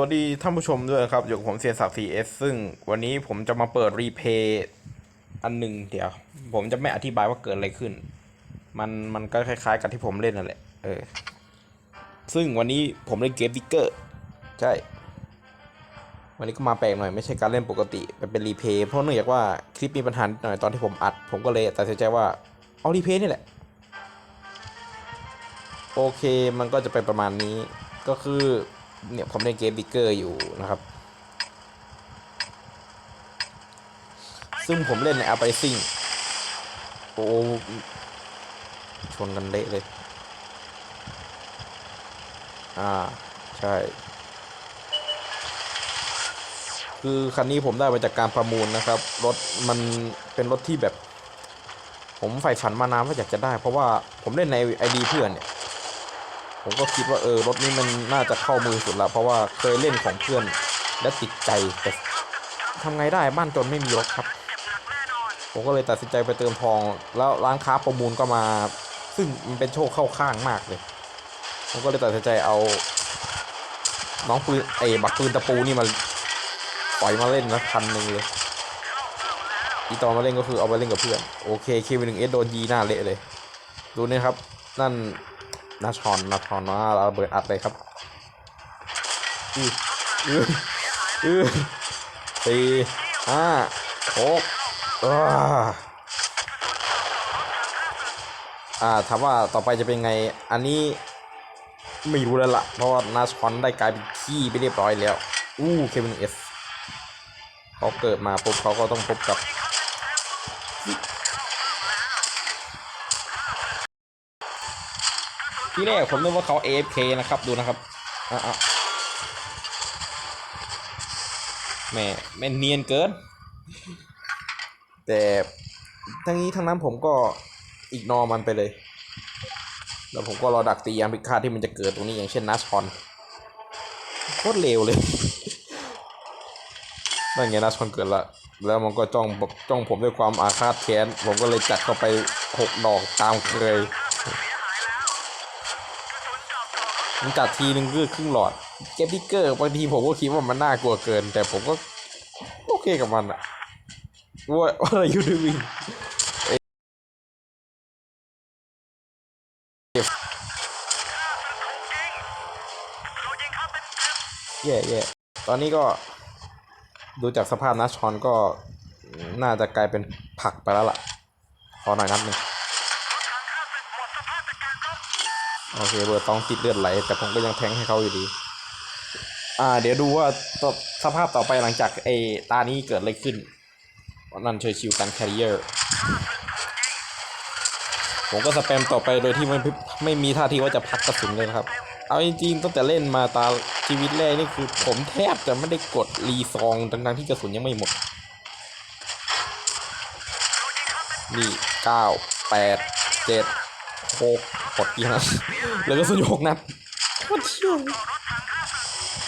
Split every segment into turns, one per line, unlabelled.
วัสดีท่านผู้ชมด้วยครับ อยู่กับผมเซียนศักดิ์ 4S ซึ่งวันนี้ผมจะมาเปิดรีเพย์อันหนึ่งเดี๋ยว ผมจะไม่อธิบายว่าเกิดอะไรขึ้น มันมันก็คล้ายๆ กับที่ผมเล่นนั่นแหละ เออ ซึ่งวันนี้ผมเล่นเกมดิกเกอร์ ใช่ วันนี้ก็มาแปลกหน่อยไม่ใช่การเล่นปกติมันเป็นรีเพย์เพราะเนื่องจากว่าคลิปมีปัญหาหน่อยตอนที่ผมอัด ผมก็เลยตัดสินใจว่าเอารีเพย์นี่แหละ โอเคมันก็จะเป็นประมาณนี้ก็คือ เนี่ยผมเล่นเกมดิกเกอร์อยู่นะครับ ซึ่งผมเล่นใน a p ปซิ่งโอ้ชนกันเละเลย อ่า ใช่ คือคันนี้ผมได้มาจากการประมูลนะครับ รถมันเป็นรถที่แบบ ผมใฝ่ฝันมานานว่าอยากจะได้ เพราะว่าผมเล่นในไอดีเพื่อนเนี่ย ผมก็คิดว่าเออรถนี้มันน่าจะเข้ามือสุดละเพราะว่าเคยเล่นของเพื่อนและติดใจแต่ทำไงได้บ้านจนไม่มีรถครับ ผมก็เลยตัดสินใจไปเติมทอง แล้วร้านค้าประมูลก็มา ซึ่งมันเป็นโชคเข้าข้างมากเลย ผมก็เลยตัดสินใจเอา น้องปืนไอ้บักปืนตะปูนี่มาปล่อยมาเล่นนะพันหนึ่งเลยอีตอนมาเล่นก็คือเอาไปเล่นกับเพื่อน โอเคเควินหนึ่งเอสโดนยีหน้าเละเลย ดูนี่ครับ นั่น นาชอนนาชอนว่าเราเบิดอัดเลยครับอืออืออือสี่ห้าหกอ่าอ่าถามว่าต่อไปจะเป็นไง อันนี้ไม่รู้แล้วละ่ะ เพราะว่านาชอนได้กลายเป็นขี้ไปเรียบร้อยแล้ว อู้เควินเอสเขาเกิดมาปุ๊บเขาก็ต้องพบกับ ที่แรกผมนึกว่าเขา AFK นะครับดูนะครับอะแหม่แม่นเนียนเกิน แต่ทั้งนี้ทั้งนั้นผมก็อีกนอมันไปเลย แล้วผมก็รอดักตียามพิฆาตที่มันจะเกิดตรงนี้อย่างเช่นนัชชอนโคตรเลวเลยนั่นไงนัชชอนเกิดละแล้วมันก็จ้องจ้องผมด้วยความอาฆาตแค้น ผมก็เลยจัดเข้าไปหกดอกตามเคย มันจัดทีนึงคือครึ่งหลอดเก็บทิกเกอร์บางทีผมก็คิดว่ามันน่ากลัวเกิน แต่ผมก็โอเคกับมันอะว่าอะไรยูดูวิงแย่แย่ตอนนี้ก็ดูจากสภาพนัชชอนก็น่าจะกลายเป็นผักไปแล้วล่ะ ขอหน่อยนัดหนึ่ง โอเคเบอร์ต้องติดเลือดไหล แต่ผมก็ยังแทงให้เขาอยู่ดี อ่า เดี๋ยวดูว่าต่อสภาพต่อไปหลังจากไอ้ตานี้เกิดอะไรขึ้นนั่นเชยชิวกันแคริเออร์ผมก็สแปมต่อไปโดยที่ไม่ไม่มีท่าทีว่าจะพักกระสุนเลยนะครับ เอาจริงๆตั้งแต่เล่นมาตาชีวิตแรกนี่คือ ผมแทบจะไม่ได้กดรีซองทั้งๆที่กระสุนยังไม่หมด นี่เก้าแปดเจ็ด หกกดกี่นัดเลือกระสุนหกนัดโคตรเชี่ย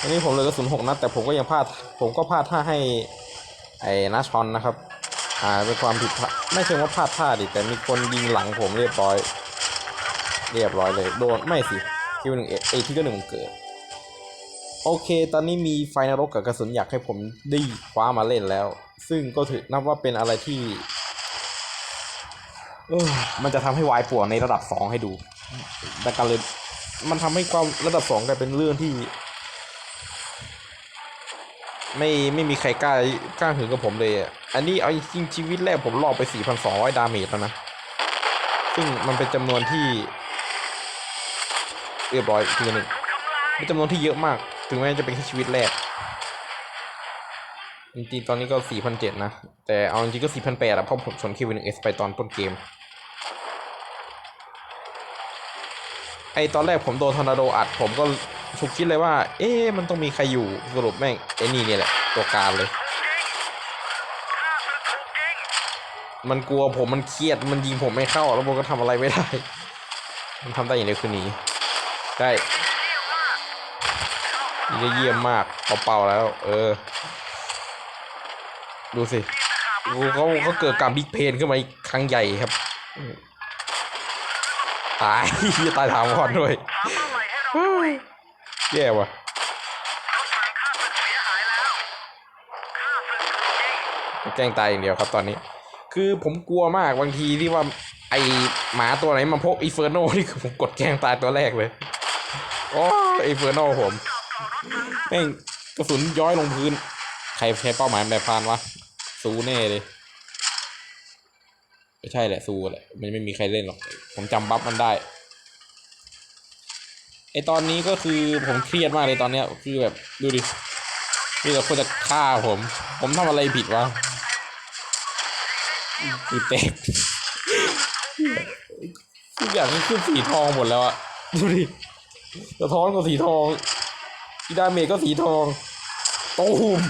อันนี้ผมเลือกระสุนหกนัดแต่ผมก็ยังพลาด ผมก็พลาดท่าให้ไอ้นาชอนนะครับ อ่าเป็นความผิดพลาดไม่เชิงว่าพลาดท่าดิแต่มีคนยิงหลังผมเรียบร้อย เรียบร้อยเลยโดนไม่สิคิวหนึ่งเอที่ก็หนึ่งเกิดโอเค ตอนนี้มีไฟนรกกับกระสุนอยากให้ผมได้คว้ามาเล่นแล้ว ซึ่งก็ถือนับว่าเป็นอะไรที่ มันจะทำให้วายป่วนในระดับสองให้ดูแต่การเลยมันทำให้ความระดับสองกลายเป็นเรื่องที่ ไม่ไม่มีใครกล้ากล้าหือกับผมเลยอะอันนี้เอาจริงชีวิตแรกผมรอไป4,200ดาเมจแล้วนะ ซึ่งมันเป็นจำนวนที่เรียบร้อยทีนึงเป็นจำนวนที่เยอะมาก ถึงแม้จะเป็นแค่ชีวิตแรก จริงๆตอนนี้ก็4,700นะ แต่เอาจริงๆก็4,800อะเพราะผมชนคิวหนึ่งเอสไปตอนต้นเกม ไอตอนแรกผมโดนทอร์นาโดอัด ผมก็ฉุกคิดเลยว่า เอ๊ะมันต้องมีใครอยู่สรุปแม่งไอ้นี่เนี่ยแหละ ตัวการเลย มันกลัวผมมันเครียดมันยิงผมไม่เข้า แล้วผมก็ทำอะไรไม่ได้ มันทำได้อย่างเดียวคือหนีได้นี่ได้เยี่ยมมากเป่าๆแล้ว เออ ดูสิเขาเขาเกิดการบิ๊กเพนขึ้นมาครั้งใหญ่ครับตายตายถามก่อนด้วยแย่ว่ะแกล้งตายอย่างเดียวครับตอนนี้ คือผมกลัวมากบางทีที่ว่าไอหมาตัวไหนมาพบอีเฟอร์โนนี่คือผมกดแกล้งตายตัวแรกเลยอ๋อไอเฟอร์โนผมแม่งกระสุนย้อยลงพื้น ใครใช้เป้าหมายแบบพานวะ ซูแน่เลยไม่ใช่แหละซูแหละมันไม่มีใครเล่นหรอก ผมจำบัฟมันได้ไอตอนนี้ก็คือผมเครียดมากเลยตอนเนี้ยคือแบบดูดิคือแบบคนจะฆ่าผม ผมทำอะไรผิดวะคือเตกทุกอย่างมันขึ้นสีทองหมดแล้วอะดูดิสะท้อนก็สีทองอีดาเมจก็สีทองตูม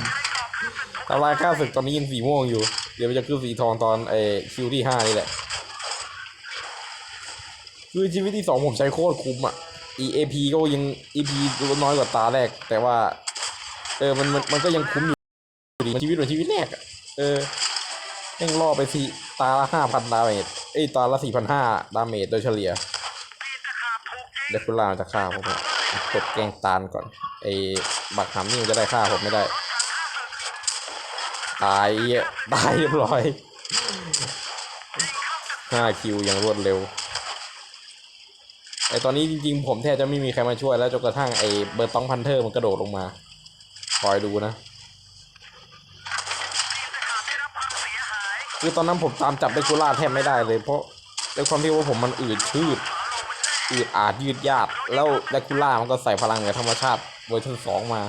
ทำลายค่าศึกตอนนี้ยังสีม่วงอยู่ เดี๋ยวจะขึ้นสีทองตอนไอคิวที่ห้านี่แหละ คือชีวิตที่สองผมใช้โคตรคุ้มอะ EAP ก็ยัง EP ลดน้อยกว่าตาแรก แต่ว่า เออมันมันมันก็ยังคุ้มอยู่ดีชีวิตเหมือนชีวิตแรกอะเออยังล่อไปสี่ตาละห้าพันดาเมจเอ้ยตาละสี่พันห้าดาเมจโดยเฉลี่ยเดคุล่าจะฆ่าผมอะกดแกงตานก่อนไอ้บักหำนี่มันจะได้ฆ่าผมไม่ได้ ตายอะตายเรียบร้อยห้าคิวอย่างรวดเร็วไอตอนนี้จริงๆ ผมแทบจะไม่มีใครมาช่วยแล้วจนกระทั่งไอเบอร์ตองพันเทอร์มันกระโดดลงมาคอยดูนะคือตอนนั้นผมตามจับเดคูล่าแทบไม่ได้เลย เพราะด้วยความที่ว่าผมมันอืดชืดอืดอาดยืดยาด แล้วเดคูล่ามันก็ใส่พลังเหนือธรรมชาติเวอร์ชันสองมา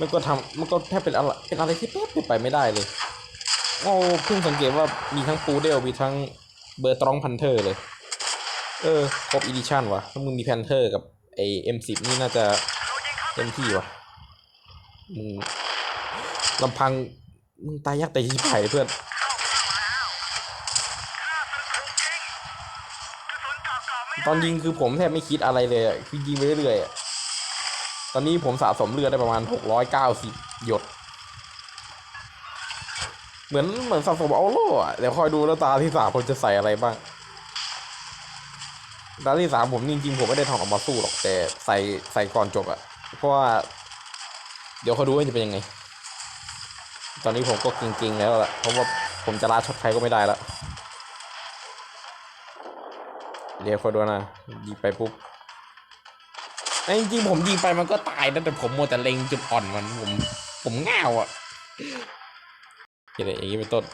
มันก็ทำมันก็แทบเป็นอะไรเป็นอะไรที่แป๊บไปไม่ได้เลยโอ้เพิ่งสังเกตว่ามีทั้งปูเดลมีทั้งเบอร์ตรองพันเทอร์เลย เออครบอีดิชั่นวะถ้ามึงมีแพนเทอร์กับไอเอ็มสิบนี่น่าจะเต็มที่วะมึงลำพังมึงตายยากแต่ยี่ไผ่เพื่อนตอนยิงคือผมแทบไม่คิดอะไรเลยอะคือยิงไปเรื่อยๆอะ ตอนนี้ผมสะสมเลือดได้ประมาณหกร้อยเก้าสิบหยด เหมือนเหมือนสะสมเอาโล่อะเดี๋ยวคอยดูแล้วตาที่สามผมจะใส่อะไรบ้างดาที่สามผมจริงๆผมไม่ได้ทองออกมาสู้หรอก แต่ใส่ใส่ก่อนจบอะเพราะว่า เดี๋ยวเขาดูว่าจะเป็นยังไง ตอนนี้ผมก็เก่งๆแล้วล่ะ เพราะว่าผมจะลาช็อตใครก็ไม่ได้แล้วเดี๋ยวคอยดูนะยิงไปปุ๊บ ไอ้จริงๆผมยิงไปมันก็ตายนะแต่ผมมัวแต่เล็งจุดอ่อนมันผม ผมง่าวอะอย่างไรอย่างนี้เป็นต้น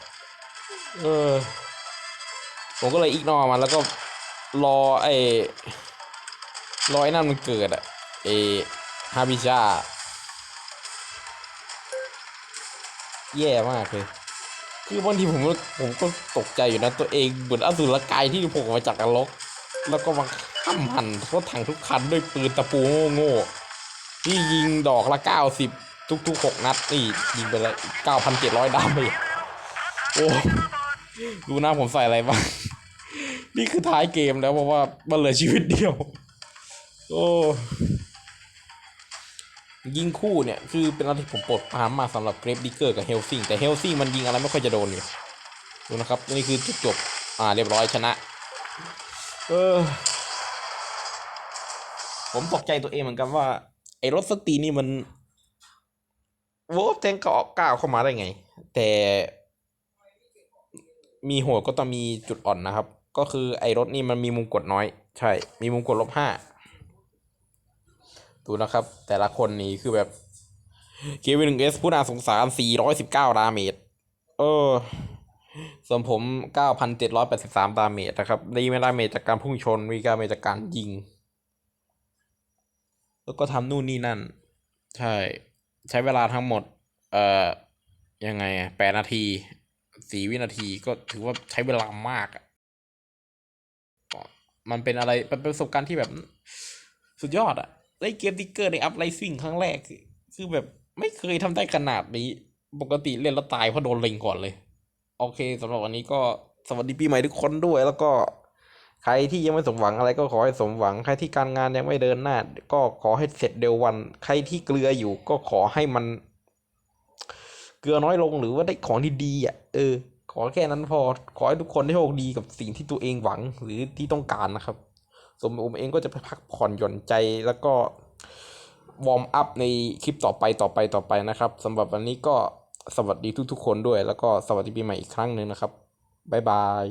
เออ ผมก็เลยอีกนอมันแล้วก็รอไอ้รอไอ้นั่นมันเกิดอะไอ้ฮาบิชาแย่มากเลย คือบางทีผมก็ผมก็ตกใจอยู่นะตัวเองเหมือนอสุรกายที่โผล่ออกมาจากนรก แล้วก็มา ข้ามหันรถถังทุกคันด้วยปืนตะปูโง่ๆที่ยิงดอกละเก้าสิบทุกๆหกนัดนี่ยิงไปละเก้าพันเจ็ดร้อยดาเมจโอ้ดูหน้าผมใส่อะไรบ้างนี่คือท้ายเกมแล้วเพราะว่ามันเหลือชีวิตเดียว โอ้ยิงคู่เนี่ยคือเป็นอะไรที่ผมปรดปานมาสำหรับเกรฟดิเกอร์กับเฮลซิงแต่เฮลซิงมันยิงอะไรไม่ค่อยจะโดนอยู่ดูนะครับนี่คือจุดจบอ่าเรียบร้อยชนะ เออ ผมตกใจตัวเองเหมือนกันว่า ไอ้รถสตีนี่มันวลฟแทงก็ออกก้าวเข้ามาได้ไง แต่มีหัวก็ต้องมีจุดอ่อนนะครับ ก็คือไอ้รถนี่มันมีมุมกดน้อย ใช่ มีมุมกดลบห้าดูนะครับ แต่ละคนนี่คือแบบเควินหนึ่งเอสผู้น่าสงสารสี่ร้อยสิบเก้าดาเมจเออ ส่วนผมเก้าพันเจ็ดร้อยแปดสิบสามดาเมจนะครับ ดีไม่ดาเมจจากการพุ่งชน มีดาเมจจากการยิง แล้วก็ทำนู่นนี่นั่น ใช่ ใช้เวลาทั้งหมด เอ่อ ยังไงอะแปดนาทีสี่วินาทีก็ถือว่าใช้เวลามากอะมันเป็นอะไรเป็นประสบการณ์ที่แบบสุดยอดอะได้เกมติ๊กเกอร์ในอัพไลซิ่งครั้งแรก คือแบบไม่เคยทำได้ขนาดนี้ ปกติเล่นแล้วตายเพราะโดนเล็งก่อนเลย โอเคสำหรับวันนี้ก็สวัสดีปีใหม่ทุกคนด้วยแล้วก็ ใครที่ยังไม่สมหวังอะไรก็ขอให้สมหวัง ใครที่การงานยังไม่เดินหน้า ก็ขอให้เสร็จเร็ววัน ใครที่เกลืออยู่ก็ขอให้มัน เกลือน้อยลงหรือว่าได้ของที่ดีอะ เออ ขอแค่นั้นพอ ขอให้ทุกคนได้โชคดีกับสิ่งที่ตัวเองหวังหรือที่ต้องการนะครับส่วนผมเองก็จะไปพักผ่อนหย่อนใจแล้วก็วอร์มอัพในคลิปต่อไปต่อไปต่อไปนะครับสำหรับวันนี้ก็สวัสดีทุกๆคนด้วย แล้วก็สวัสดีปีใหม่อีกครั้งหนึ่งนะครับบ๊ายบาย